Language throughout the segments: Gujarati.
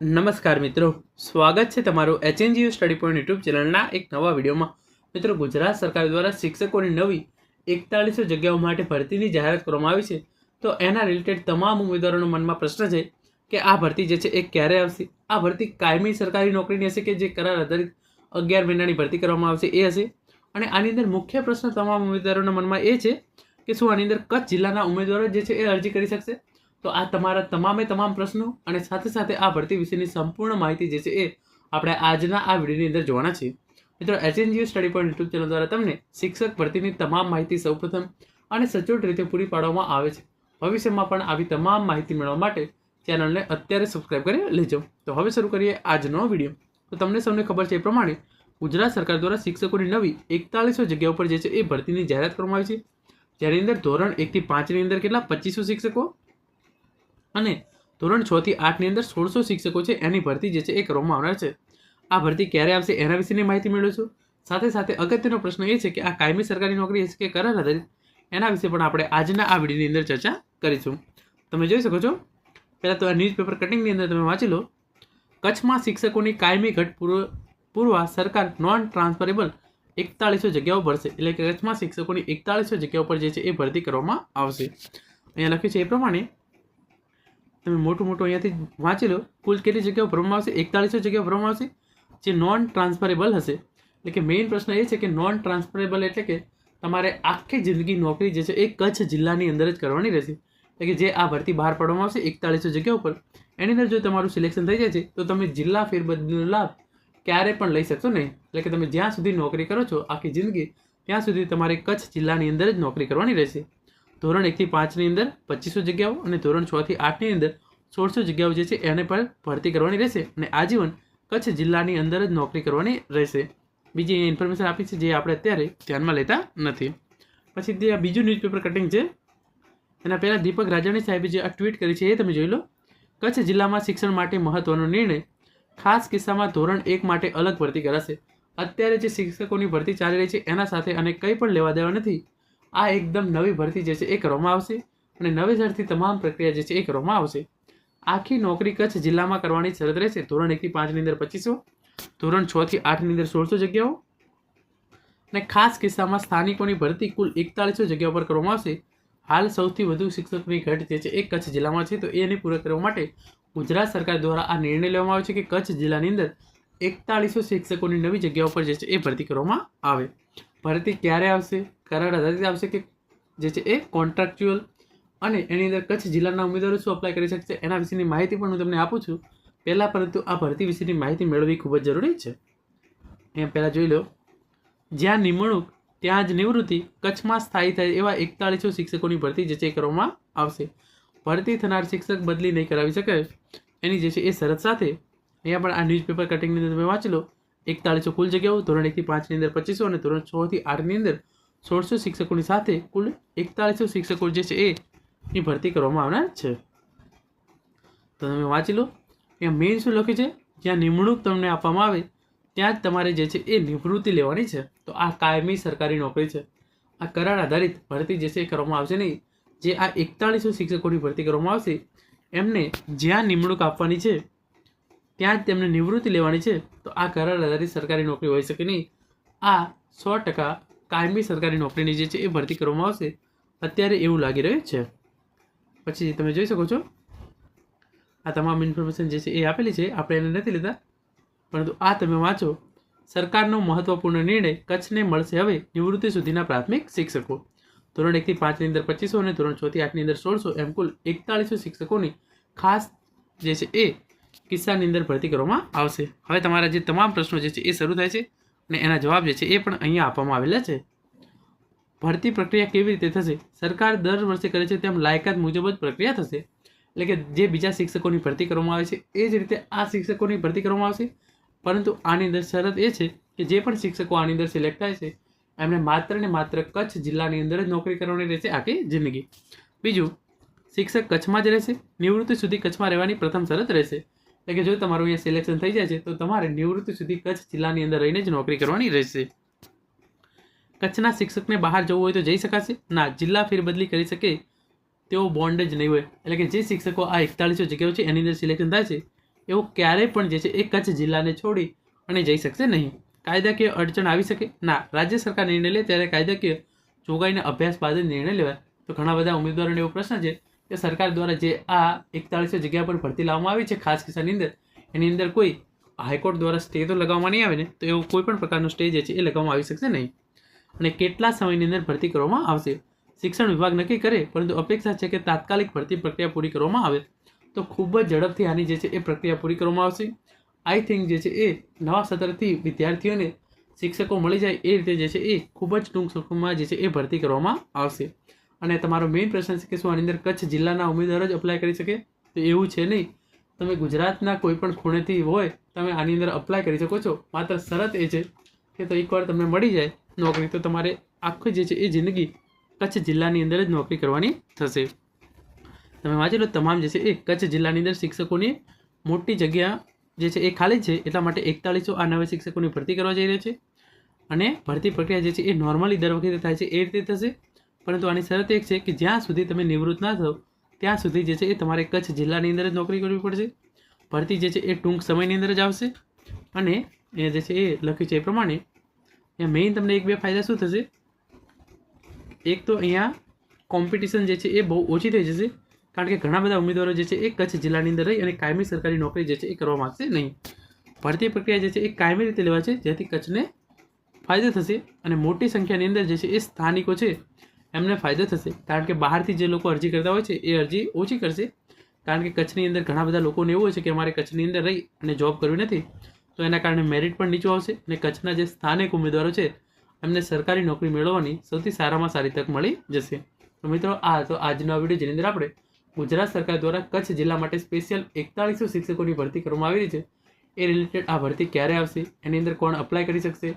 નમસ્કાર મિત્રો. સ્વાગત છે તમારું એચએનજીયુ સ્ટડી પોઈન્ટ યુટ્યુબ ચેનલના એક નવા વિડીયોમાં. મિત્રો, ગુજરાત સરકાર દ્વારા શિક્ષકોની નવી એકતાળીસો જગ્યાઓ માટે ભરતીની જાહેરાત કરવામાં આવી છે. તો એના રિલેટેડ તમામ ઉમેદવારોના મનમાં પ્રશ્ન છે કે આ ભરતી જે છે એ ક્યારે આવશે? આ ભરતી કાયમી સરકારી નોકરીની હશે કે જે કરાર આધારિત અગિયાર મહિનાની ભરતી કરવામાં આવશે એ હશે? અને આની અંદર મુખ્ય પ્રશ્ન તમામ ઉમેદવારોના મનમાં એ છે કે શું આની અંદર કચ્છ જિલ્લાના ઉમેદવારો જે છે એ અરજી કરી શકશે? તો આ તમારા તમામે તમામ પ્રશ્નો અને સાથે સાથે આ ભરતી વિશેની સંપૂર્ણ માહિતી જે છે એ આપણે આજના આ વિડીયોની અંદર જોવાના છીએ. મિત્રો HNGO study point YouTube channel દ્વારા તમને શિક્ષક ભરતીની તમામ માહિતી સૌપ્રથમ અને સચોટ રીતે પૂરી પાડવામાં આવે છે. ભવિષ્યમાં પણ આવી તમામ માહિતી મેળવવા માટે ચેનલને અત્યારે સબસ્ક્રાઇબ કરી લેજો. તો હવે શરૂ કરીએ આજનો વીડિયો. તો તમને સૌને ખબર છે એ પ્રમાણે ગુજરાત સરકાર દ્વારા શિક્ષકોની નવી એકતાલીસો જગ્યા ઉપર જે છે એ ભરતીની જાહેરાત કરવામાં આવી છે. જેની અંદર ધોરણ એકથી પાંચની અંદર કેટલા? પચીસો શિક્ષકો અને ધોરણ છ થી આઠની અંદર સોળસો શિક્ષકો છે, એની ભરતી જે છે એ કરવામાં આવનાર છે. આ ભરતી ક્યારે આવશે એના વિશેની માહિતી મેળવીશું. સાથે સાથે અગત્યનો પ્રશ્ન એ છે કે આ કાયમી સરકારી નોકરી કે કરાર આધારિત એના વિશે પણ આપણે આજના આ વિડીયોની અંદર ચર્ચા કરીશું. તમે જોઈ શકો છો, પહેલાં તો આ ન્યૂઝપેપર કટિંગની અંદર તમે વાંચી લો. કચ્છમાં શિક્ષકોની કાયમી ઘટ પૂર્વ પૂરવા સરકાર નોન ટ્રાન્સફરેબલ એકતાળીસો જગ્યાઓ ભરશે, એટલે કે કચ્છમાં શિક્ષકોની એકતાળીસો જગ્યાઓ પર જે છે એ ભરતી કરવામાં આવશે. અહીંયા લખ્યું છે એ પ્રમાણે તમે મોટું મોટું અહીંયાથી વાંચી લો, કુલ કેટલી જગ્યાઓ ભરવામાં આવશે? એકતાળીસો જગ્યાઓ ભરવામાં આવશે, જે નોન ટ્રાન્સફરેબલ હશે. એટલે કે મેઇન પ્રશ્ન એ છે કે નોન ટ્રાન્સફરેબલ એટલે કે તમારે આખી જિંદગી નોકરી જે છે એ કચ્છ જિલ્લાની અંદર જ કરવાની રહેશે. એટલે કે જે આ ભરતી બહાર પાડવામાં આવશે, એકતાળીસો જગ્યા ઉપર. એની અંદર જો તમારું સિલેક્શન થઈ જાય છે, તો તમે જિલ્લા ફેરબદલનો લાભ ક્યારે પણ લઈ શકશો નહીં. એટલે કે તમે જ્યાં સુધી નોકરી કરો છો, આખી જિંદગી, ત્યાં સુધી તમારે કચ્છ જિલ્લાની અંદર જ નોકરી કરવાની રહેશે. ધોરણ એકથી પાંચની અંદર પચીસો જગ્યાઓ અને ધોરણ છથી આઠની અંદર સોળસો જગ્યાઓ જે છે એને પણ ભરતી કરવાની રહેશે અને આજીવન કચ્છ જિલ્લાની અંદર જ નોકરી કરવાની રહેશે. બીજી ઇન્ફોર્મેશન આપી છે જે આપણે અત્યારે ધ્યાનમાં લેતા નથી. પછી ત્યાં બીજું ન્યૂઝપેપર કટિંગ છે, એના પહેલાં દીપક રાજાણી સાહેબે જે આ ટ્વીટ કરી છે એ તમે જોઈ લો. કચ્છ જિલ્લામાં શિક્ષણ માટે મહત્વનો નિર્ણય ખાસ કિસ્સામાં ધોરણ એક માટે અલગ ભરતી કરાશે. અત્યારે જે શિક્ષકોની ભરતી ચાલી રહી છે એના સાથે અને કંઈ પણ લેવા દેવા નથી. આ એકદમ નવી ભરતી જે છે એ કરવામાં આવશે અને નવેસરથી તમામ પ્રક્રિયા જે છે એ કરવામાં આવશે. આખી નોકરી કચ્છ જિલ્લામાં કરવાની શરત રહેશે. ધોરણ એકથી પાંચની અંદર પચીસો, ધોરણ છ થી આઠની અંદર સોળસો જગ્યાઓ અને ખાસ કિસ્સામાં સ્થાનિકોની ભરતી કુલ એકતાળીસો જગ્યાઓ પર કરવામાં આવશે. હાલ સૌથી વધુ શિક્ષકની ઘટ જે છે એ કચ્છ જિલ્લામાં છે. તો એને પૂરા કરવા માટે ગુજરાત સરકાર દ્વારા આ નિર્ણય લેવામાં આવ્યો છે કે કચ્છ જિલ્લાની અંદર એકતાળીસો શિક્ષકોની નવી જગ્યાઓ પર જે છે એ ભરતી કરવામાં આવે. ભરતી ક્યારે આવશે? કરાર આધારિત આવશે કે જે છે એ કોન્ટ્રાક્ચ્યુઅલ અને એની અંદર કચ્છ જિલ્લાના ઉમેદવારો શું અપ્લાય કરી શકશે? એના વિશેની માહિતી પણ હું તમને આપું છું. પહેલાં પરંતુ આ ભરતી વિશેની માહિતી મેળવવી ખૂબ જ જરૂરી છે. અહીંયા પહેલાં જોઈ લો. જ્યાં નિમણૂક, ત્યાં જ નિવૃત્તિ, કચ્છમાં સ્થાયી થાય એવા એકતાળીસો શિક્ષકોની ભરતી જે છે કરવામાં આવશે. ભરતી થનાર શિક્ષક બદલી નહીં કરાવી શકે એની જે છે એ શરત સાથે. અહીંયા પણ આ ન્યૂઝપેપર કટિંગની અંદર તમે વાંચી લો. એકતાળીસો કુલ જગ્યાઓ, ધોરણ એકથી પાંચની અંદર પચીસો અને ધોરણ છ થી આઠની અંદર સોળસો શિક્ષકોની સાથે કુલ એકતાળીસો શિક્ષકો જે છે એની ભરતી કરવામાં આવનાર છે. તો તમે વાંચી લો. ત્યાં મેઇન શું લખ્યું છે? જ્યાં નિમણૂક તમને આપવામાં આવે, ત્યાં જ તમારે જે છે એ નિવૃત્તિ લેવાની છે. તો આ કાયમી સરકારી નોકરી છે. આ કરાર આધારિત ભરતી જે છે એ કરવામાં આવશે નહીં. જે આ એકતાળીસો શિક્ષકોની ભરતી કરવામાં આવશે, એમને જ્યાં નિમણૂક આપવાની છે ત્યાં જ તેમને નિવૃત્તિ લેવાની છે. તો આ કરાર આધારિત સરકારી નોકરી હોઈ શકે નહીં. આ સો ટકા કાયમી સરકારી નોકરીની જે છે એ ભરતી કરવામાં આવશે. અત્યારે એવું લાગી રહ્યું છે. પછી તમે જોઈ શકો છો. આ તમામ ઇન્ફોર્મેશન જે છે એ આપેલી છે. આપણે એને નથી લીધા પરંતુ આ તમે વાંચો. સરકારનો મહત્વપૂર્ણ નિર્ણય કચ્છને મળશે હવે નિવૃત્તિ સુધીના પ્રાથમિક શિક્ષકો. ધોરણ એકથી પાંચની અંદર પચીસો અને ધોરણ છથી આઠની અંદર સોળસો એમ કુલ એકતાળીસો શિક્ષકોની ખાસ જે છે એ કિસ્સાની અંદર ભરતી કરવામાં આવશે. હવે તમારા જે તમામ પ્રશ્નો જે છે એ શરૂ થાય છે અને એના જવાબ જે છે એ પણ અહીંયા આપવામાં આવેલા છે. ભરતી પ્રક્રિયા કેવી રીતે થશે? સરકાર દર વર્ષે કરે છે તેમ લાયકાત મુજબ જ પ્રક્રિયા થશે. એટલે કે જે બીજા શિક્ષકોની ભરતી કરવામાં આવે છે એ જ રીતે આ શિક્ષકોની ભરતી કરવામાં આવશે. પરંતુ આની અંદર શરત એ છે કે જે પણ શિક્ષકો આની અંદર સિલેક્ટ થાય છે એમણે માત્ર ને માત્ર કચ્છ જિલ્લાની અંદર જ નોકરી કરવાની રહેશે આખી જિંદગી. બીજું, શિક્ષક કચ્છમાં જ રહેશે, નિવૃત્તિ સુધી કચ્છમાં રહેવાની પ્રથમ શરત રહેશે. એટલે કે જો તમારું અહીંયા સિલેક્શન થઈ જાય છે, તો તમારે નિવૃત્તિ સુધી કચ્છ જિલ્લાની અંદર રહીને જ નોકરી કરવાની રહેશે. કચ્છના શિક્ષકને બહાર જવું હોય તો જઈ શકાશે. ના, જિલ્લા ફેરબદલી કરી શકે તેવો બોન્ડ જ નહીં હોય. એટલે કે જે શિક્ષકો આ એકતાળીસો જગ્યાઓ છે, એની અંદર સિલેક્શન થાય છે એવો ક્યારેય પણ જે છે, એ કચ્છ જિલ્લાને છોડી અને જઈ શકશે નહીં. કાયદાકીય અડચણ આવી શકે? ના, રાજ્ય સરકાર નિર્ણય લે, ત્યારે કાયદાકીય જોગાઈને અભ્યાસ બાદ નિર્ણય લેવાય. તો ઘણા બધા ઉમેદવારોને એવો પ્રશ્ન છે કે સરકાર દ્વારા જે આ એકતાળીસો જગ્યા પર ભરતી લાવવામાં આવી છે, ખાસ કિસ્સાની અંદર, એની અંદર કોઈ હાઈકોર્ટ દ્વારા સ્ટે તો લગાવવામાં નહીં આવે ને, તો એવો કોઈ પણ પ્રકારનો સ્ટે જે છે એ લગાવવામાં આવી શકશે નહીં. અને કેટલા સમયની અંદર ભરતી કરવામાં આવશે? શિક્ષણ વિભાગ નક્કી કરે, પરંતુ અપેક્ષા છે કે તાત્કાલિક ભરતી પ્રક્રિયા પૂરી કરવામાં આવે. તો ખૂબ જ ઝડપથી આની જે છે એ પ્રક્રિયા પૂરી કરવામાં આવશે. આઈ થિંક જે છે એ નવા સત્રથી વિદ્યાર્થીઓને શિક્ષકો મળી જાય એ રીતે જે છે એ ખૂબ જ ટૂંક સમયમાં જે છે એ ભરતી કરવામાં આવશે. અને તમારો મેઇન પ્રશ્ન છે કે શું આની અંદર કચ્છ જિલ્લાના ઉમેદવારો જ અપ્લાય કરી શકે? તો એવું છે નહીં. તમે ગુજરાતના કોઈ પણ ખૂણેથી હોય, તમે આની અંદર અપ્લાય કરી શકો છો. માત્ર શરત એ છે કે તો એકવાર તમને મળી જાય નોકરી, તો તમારે આખી જે છે એ જિંદગી કચ્છ જિલ્લાની અંદર જ નોકરી કરવાની થશે. તમે વાંચી લો, તમામ જે છે એ કચ્છ જિલ્લાની અંદર શિક્ષકોની મોટી જગ્યા જે છે એ ખાલી છે, એટલા માટે એકતાળીસો આ નવા શિક્ષકોની ભરતી કરવા જઈ રહી છે. અને ભરતી પ્રક્રિયા જે છે એ નોર્મલી દર વખતે થાય છે, એ રીતે થશે. પરંતુ આની શરત એક છે કે જ્યાં સુધી તમે નિવૃત્ત ના થાવ, ત્યાં સુધી જે છે એ તમારે કચ્છ જિલ્લાની અંદર જ નોકરી કરવી પડશે. ભરતી જે છે એ ટૂંક સમયની અંદર જ આવશે અને એ જે છે એ લખ્યું છે એ પ્રમાણે અહીંયા મેઇન તમને એક બે ફાયદા શું થશે? એક તો અહીંયા કોમ્પિટિશન જે છે એ બહુ ઓછી થઈ જશે, કારણ કે ઘણા બધા ઉમેદવારો જે છે એ કચ્છ જિલ્લાની અંદર રહી અને કાયમી સરકારી નોકરી જે છે એ કરવા માગશે નહીં. ભરતી પ્રક્રિયા જે છે એ કાયમી રીતે લેવા છે જેથી કચ્છને ફાયદો થશે અને મોટી સંખ્યાની અંદર જે છે એ સ્થાનિકો છે એમને ફાયદો થશે. કારણ કે બહારથી જે લોકો અરજી કરતા હોય છે, એ અરજી ઓછી કરશે. કારણ કે કચ્છની અંદર ઘણા બધા લોકોને એવું હોય છે કે અમારે કચ્છની અંદર રહી અને જોબ કરવી નથી, તો એના કારણે મેરિટ પણ નીચું આવશે અને કચ્છના જે સ્થાનિક ઉમેદવારો છે, એમને સરકારી નોકરી મેળવવાની સૌથી સારામાં સારી તક મળી જશે. તો મિત્રો, આ હતો આજનો વીડિયો જેની અંદર આપણે ગુજરાત સરકાર દ્વારા કચ્છ જિલ્લા માટે સ્પેશિયલ એકતાળીસો શિક્ષકોની ભરતી કરવામાં આવી રહી છે. એ રિલેટેડ આ ભરતી ક્યારે આવશે? એની અંદર કોણ અપ્લાય કરી શકશે?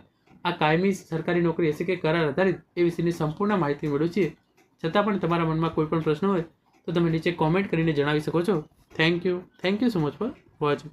આ કાયમી સરકારી નોકરી હશે કે કરાર આધારિત એ વિશેની સંપૂર્ણ માહિતી મેળવી છે. છતાં પણ તમારા મનમાં કોઈ પણ પ્રશ્ન હોય તો તમે નીચે કોમેન્ટ કરીને જણાવી શકો છો. Thank you thank you so much for watching